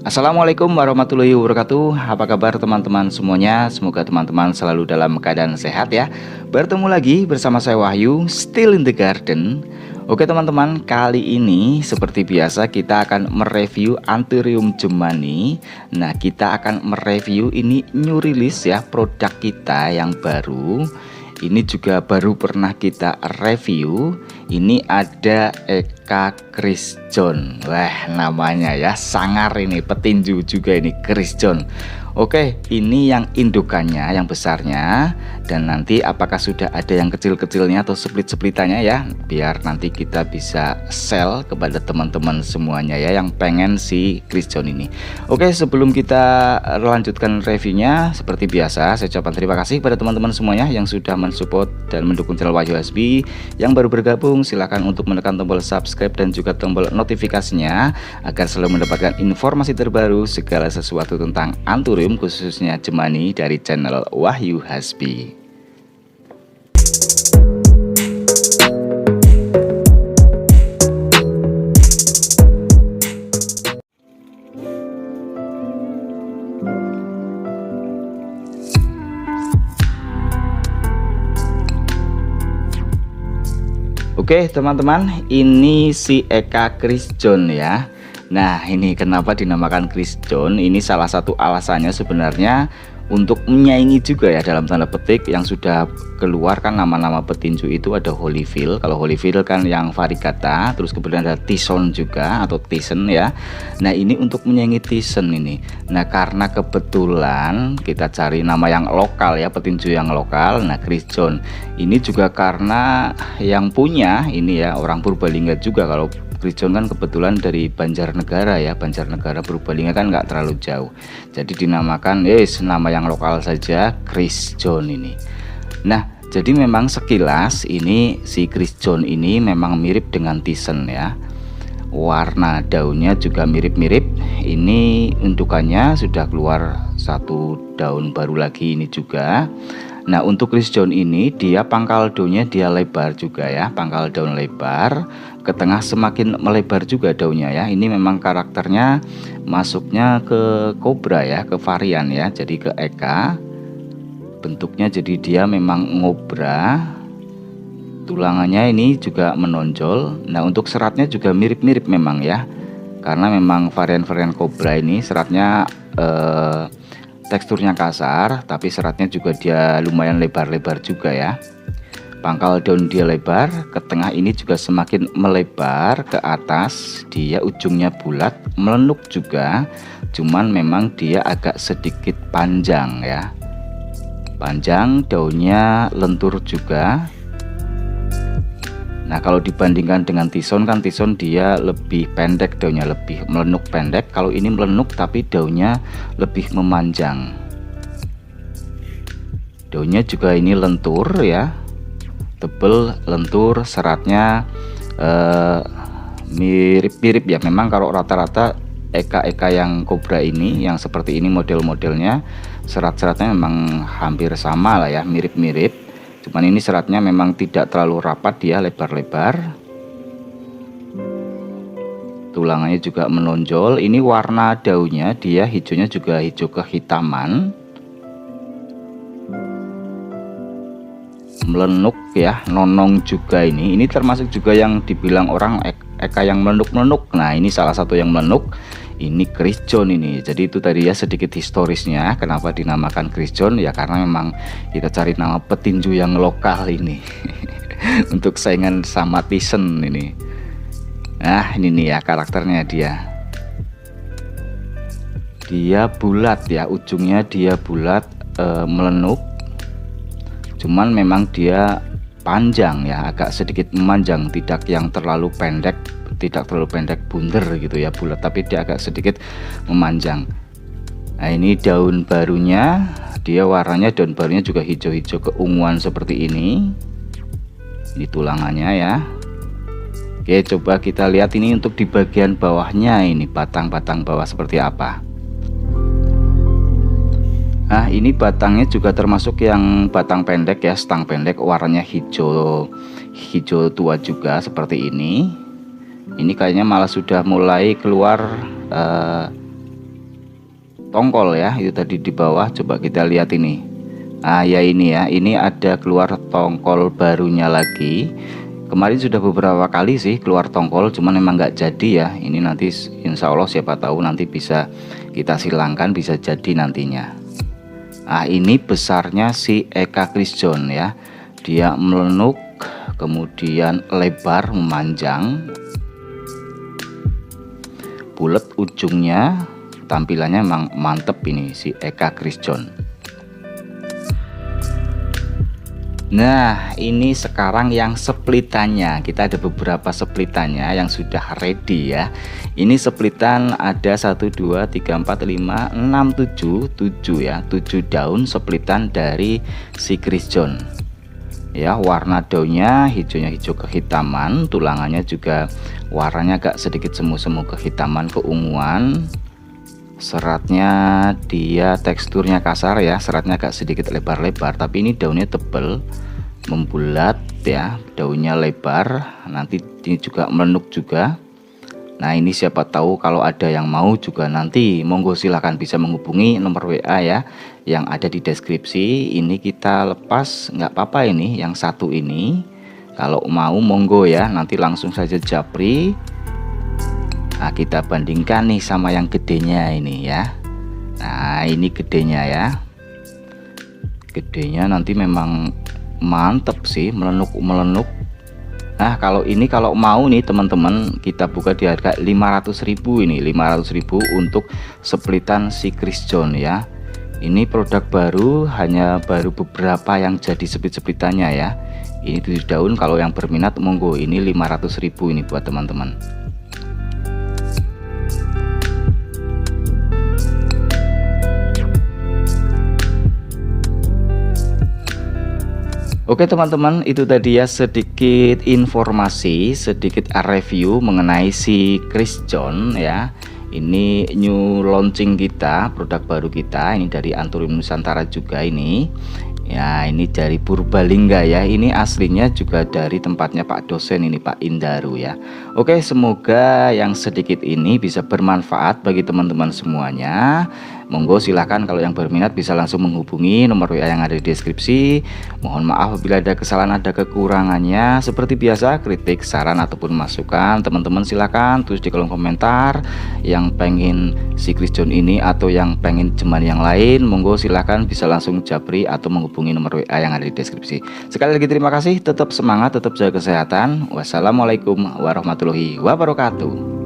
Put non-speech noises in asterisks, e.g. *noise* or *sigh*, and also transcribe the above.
Assalamualaikum warahmatullahi wabarakatuh. Apa kabar teman-teman semuanya? Semoga teman-teman selalu dalam keadaan sehat ya. Bertemu lagi bersama saya Wahyu Still in the garden. Oke teman-teman kali ini seperti biasa kita akan mereview Anthurium jemani Nah kita akan mereview ini new release ya produk kita yang baru ini juga baru pernah kita review. Ini ada Eka Chris John. Wah namanya ya sangar ini petinju juga ini Chris John Oke, ini yang indukannya, yang besarnya dan nanti apakah sudah ada yang kecil-kecilnya atau split-splitannya ya, biar nanti kita bisa sell kepada teman-teman semuanya ya yang pengen si Chris John ini. Oke, sebelum kita lanjutkan reviewnya, seperti biasa saya ucapkan terima kasih kepada teman-teman semuanya yang sudah mensupport dan mendukung channel Wahyu SB. Yang baru bergabung silahkan untuk menekan tombol subscribe dan juga tombol notifikasinya agar selalu mendapatkan informasi terbaru segala sesuatu tentang Antur Auditorium khususnya Jemani dari channel Wahyu Hasbi. Oke teman-teman ini si Eka Chris John ya Nah ini kenapa dinamakan Chris John? Ini salah satu alasannya sebenarnya untuk menyaingi juga ya dalam tanda petik yang sudah keluar kan nama-nama petinju itu ada Holyfield. Kalau Holyfield kan yang varigata terus kemudian ada Tyson juga atau Tyson ya. Nah ini untuk menyaingi Tyson ini. Nah karena kebetulan kita cari nama yang lokal ya petinju yang lokal. Nah Chris John. Ini juga karena yang punya ini ya orang Purbalingga juga kalau Krijon kan kebetulan dari Banjarnegara ya. Banjarnegara Purbalingga kan nggak terlalu jauh. Jadi dinamakan yes nama yang lokal saja Chris John ini. Nah jadi memang sekilas ini si Chris John ini memang mirip dengan Tyson ya. Warna daunnya juga mirip-mirip. Ini untukannya sudah keluar satu daun baru lagi ini juga. Nah untuk Chris John ini dia pangkal daunnya dia lebar juga ya pangkal daun lebar ke tengah semakin melebar juga daunnya ya. Ini memang karakternya masuknya ke kobra ya ke varian ya jadi ke Eka. Bentuknya jadi dia memang ngobra. Tulangannya ini juga menonjol. Nah untuk seratnya juga mirip-mirip memang ya karena memang varian-varian kobra ini seratnya eh, teksturnya kasar tapi seratnya juga dia lumayan lebar-lebar juga ya Pangkal daun dia lebar, ke tengah ini juga semakin melebar ke atas, dia ujungnya bulat, melenuk juga, cuman memang dia agak sedikit panjang ya. Panjang, daunnya lentur juga. Nah kalau dibandingkan dengan tison kan tison dia lebih pendek daunnya lebih melenuk pendek. Kalau ini melenuk tapi daunnya lebih memanjang. Daunnya juga ini lentur ya tebel lentur seratnya eh, mirip-mirip uh, ya. Memang kalau rata-rata eka-eka yang kobra ini yang seperti ini model-modelnya serat-seratnya memang hampir sama lah ya mirip-mirip. Cuman ini seratnya memang tidak terlalu rapat dia lebar-lebar. Tulangannya juga menonjol. Ini warna daunnya dia hijaunya juga hijau kehitaman melenuk ya nonong juga ini. Ini termasuk juga yang dibilang orang eka yang melenuk-melenuk nah ini salah satu yang melenuk ini Chris John ini. Jadi itu tadi ya sedikit historisnya kenapa dinamakan Chris John? Ya karena memang kita cari nama petinju yang lokal ini. *laughs* Untuk saingan sama Tyson ini. Nah ini nih ya karakternya dia. Dia bulat ya ujungnya dia bulat e, melenuk cuman memang dia panjang ya agak sedikit memanjang tidak yang terlalu pendek tidak terlalu pendek bunder gitu ya bulat tapi dia agak sedikit memanjang. Nah ini daun barunya dia warnanya daun barunya juga hijau-hijau keunguan seperti ini. Ini tulangannya ya. Oke coba kita lihat ini untuk di bagian bawahnya ini batang-batang bawah seperti apa Nah ini batangnya juga termasuk yang batang pendek ya stang pendek warnanya hijau hijau tua juga seperti ini. Ini kayaknya malah sudah mulai keluar uh, tongkol ya itu tadi di bawah. Coba kita lihat ini. Nah ya ini ya ini ada keluar tongkol barunya lagi. Kemarin sudah beberapa kali sih keluar tongkol cuman memang nggak jadi ya. Ini nanti insya Allah siapa tahu nanti bisa kita silangkan bisa jadi nantinya Nah ini besarnya si Eka Krisjon ya. Dia melenuk kemudian lebar memanjang. Bulat ujungnya tampilannya memang mantep ini si Eka Krisjon Nah ini sekarang yang splitannya kita ada beberapa splitannya yang sudah ready ya. Ini splitan ada 1 2 3 4 5 6 7 7 ya. 7 daun splitan dari si Krisjon ya warna daunnya hijaunya hijau kehitaman tulangannya juga warnanya agak sedikit semu-semu kehitaman keunguan seratnya dia teksturnya kasar ya seratnya agak sedikit lebar-lebar tapi ini daunnya tebal membulat ya daunnya lebar nanti ini juga melenuk juga. Nah ini siapa tahu kalau ada yang mau juga nanti monggo silahkan bisa menghubungi nomor WA ya yang ada di deskripsi. Ini kita lepas nggak apa-apa ini yang satu ini. Kalau mau monggo ya nanti langsung saja japri Nah kita bandingkan nih sama yang gedenya ini ya. Nah ini gedenya ya. Gedenya nanti memang mantep sih melenuk-melenuk Nah kalau ini kalau mau nih teman-teman kita buka di harga 500.000 ini 500.000 untuk splitan si Chris John ya. Ini produk baru hanya baru beberapa yang jadi seplit-seplitannya ya. Ini 7 daun kalau yang berminat monggo ini 500.000 ini buat teman-teman Oke teman-teman itu tadi ya sedikit informasi sedikit review mengenai si Chris John ya. Ini new launching kita produk baru kita ini dari Anturium Nusantara juga ini. Ya ini dari Purbalingga ya. Ini aslinya juga dari tempatnya Pak dosen ini Pak Indaru ya. Oke semoga yang sedikit ini bisa bermanfaat bagi teman-teman semuanya Monggo silahkan kalau yang berminat bisa langsung menghubungi nomor WA yang ada di deskripsi. Mohon maaf apabila ada kesalahan ada kekurangannya. Seperti biasa kritik, saran ataupun masukan teman-teman silahkan tulis di kolom komentar. Yang pengen si John ini atau yang pengen cuman yang lain, monggo silahkan bisa langsung japri atau menghubungi nomor WA yang ada di deskripsi. Sekali lagi terima kasih, tetap semangat, tetap jaga kesehatan. Wassalamualaikum warahmatullahi wabarakatuh.